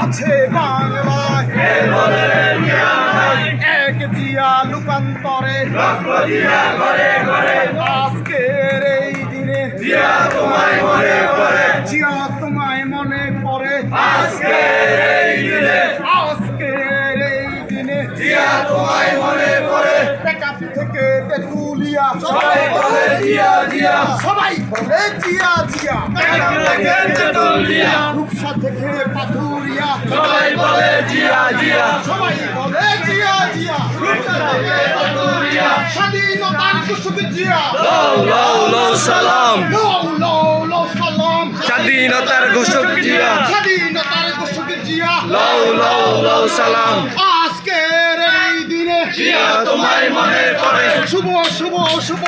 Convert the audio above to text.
আছে বাংলায় এক জিয়া লুকান্তরে আজকের এই দিনে জিয়া জিয়া তোমায় মনে পড়ে আজকের এই দিনে আজকের এই দিনে জিয়া তোমায় মনে পড়ে থেকে তেতুলিয়া সবাই বলে জিয়া জিয়া। সবাই বলে জিয়া জিয়া। টেকাম থেকে তেতুলিয়া? রূপসা থেকে পাথুরিয়া। সবাই বলে জিয়া জিয়া। সবাই বলে জিয়া জিয়া। তেতুলিয়া স্বাধীনতার কুসুম জিয়া। লও লও লও সালাম। লো লো লো সালাম। স্বাধীনতার ঘোষক জিয়া। স্বাধীনতার কুসুম জিয়া। লও লও লও সালাম। জিয়া তোমায় মনে পড়ে শুভ শুভ শুভ।